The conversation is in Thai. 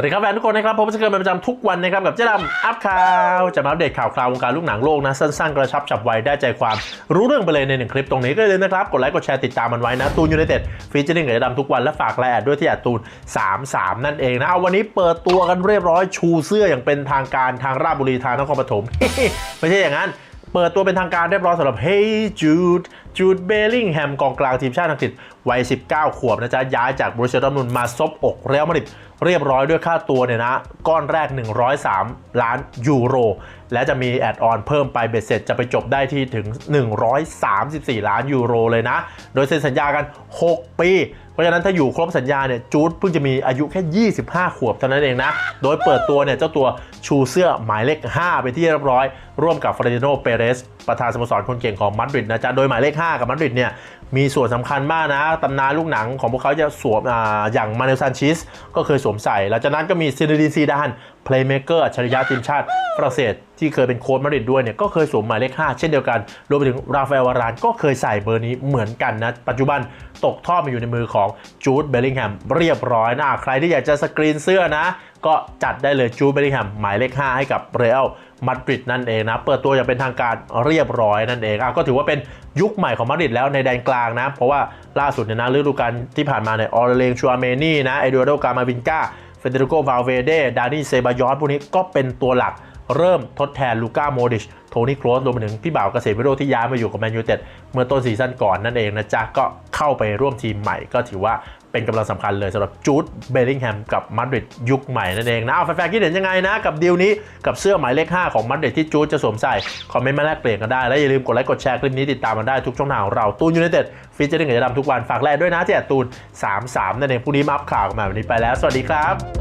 วัสดีครับแฟนทุกคนนะครับผมจะเกิดเป็นประจำทุกวันนะครับกับเจ๊ดำอัพข่าวจะมาอัปเดตข่าวคราววงการลูกหนังโลกนะสั้นๆกระชับฉับไวได้ใจความรู้เรื่องไปเลยในหนึ่งคลิปตรงนี้ก็เลยนะครับกดไลค์กดแชร์ติดตามมันไว้นะตูนยูไนเต็ดฟีเจอริ่งกับเจ๊ดำทุกวันและฝากไลน์แอดด้วยที่แอดตูน33 นั่นเองนะเอาวันนี้เปิดตัวกันเรียบร้อยชูเสื้ออย่างเป็นทางการทางราชบุรีทางนครปฐมไม่ใช่อย่างนั้นเปิดตัวเป็นทางการเรียบร้อยสำหรับ Hey Jude จูดเบลลิงแฮมกองกลางทีมชาติอังกฤษวัย 19 ขวบนะจ๊ะ ย้ายจากบรูเซียดอร์ทมุนมาซบอกเรอัลมาดริดเรียบร้อยด้วยค่าตัวเนี่ยนะ ก้อนแรก 103 ล้านยูโร และจะมีแอดออนเพิ่มไปเบ็ดเสร็จจะไปจบได้ที่ถึง 134 ล้านยูโรเลยนะ โดยเซ็นสัญญากัน 6 ปี เพราะฉะนั้นถ้าอยู่ครบสัญญาเนี่ยจูดเพิ่งจะมีอายุแค่ 25 ขวบเท่านั้นเองนะ โดยเปิดตัวเนี่ยเจ้าตัวชูเสื้อหมายเลข 5 ไปที่เรียบร้อย ร่วมกับฟร a ดิโนเปเรสประธานสโมสรคนเก่งของมาดริดนะจ๊ะโดยหมายเลข 5กับมาดริดเนี่ยมีส่วนสำคัญมากนะตำนานลูกหนังของพวกเขาจะสวมออย่างมาเนลซานชิสก็เคยสวมใส่ หลังจากนั้นก็มีซินดีนซีดานเพลย์เมเกอร์อัจฉริยะทีมชาติ รั่งเศสที่เคยเป็นโค้ชมาดริดด้วยเนี่ยก็เคยสวมหมายเลข 5 เช่นเดียวกัน รวมไปถึงราฟาเอลวารานก็เคยใส่เบอร์นี้เหมือนกันนะ ปัจจุบันตกทอดมาอยู่ในมือของจูดเบลลิงแฮมเรียบร้อยนะ ใครที่อยากจะสกรีนเสื้อนะ ก็จัดได้เลยจูดเบลลิงแฮมหมายเลข 5 ให้กับเรอัลมาดริดนั่นเองนะ เปิดตัวอย่างเป็นทางการเรียบร้อยนั่นเองอะก็ถือว่าเป็นยุคใหม่ของมาดริดแล้วในแดนกลางนะ เพราะว่าล่าสุดเนี่ยนะฤดูกาลที่ผ่านมาเนี่ยออร์เลงชัวเมนี่นะเอดูอาร์โดกามาวินกาเฟเดริโกวาลเวเดดานิเซบายอสพวกนี้ก็เป็นตัวหลัก เริ่มทดแทนลูก้าโมดิชโทนี่โครสรวมไปถึงพี่บ่าวเกษมวิโรที่ย้ายมาอยู่กับแมนยูเต็ดเมื่อต้นซีซั่นก่อนนั่นเองนะจ๊ะ ก็เข้าไปร่วมทีมใหม่ก็ถือว่าเป็นกำลังสำคัญเลยสำหรับจูดเบลลิงแฮมกับมาดริดยุคใหม่นั่นเองนะเอาแฟนๆคิดเห็นยังไงนะ กับดีลนี้กับเสื้อหมายเลข 5 ของมาดริดที่จูดจะสวมใส่ คอมเมนต์มาแลกเปลี่ยนกันได้ และอย่าลืมกดไลค์กดแชร์คลิปนี้ติดตามมันได้ทุกช่องทางของเราตูนยูไนเต็ดฟีเจอร์กับจะดำทุกวันฝากแลด้วยนะที่แอดตูน 33 นั่นเองพรุ่งนี้มาอัพข่าวกันใหม่วันนี้ไปแล้ว สวัสดีครับ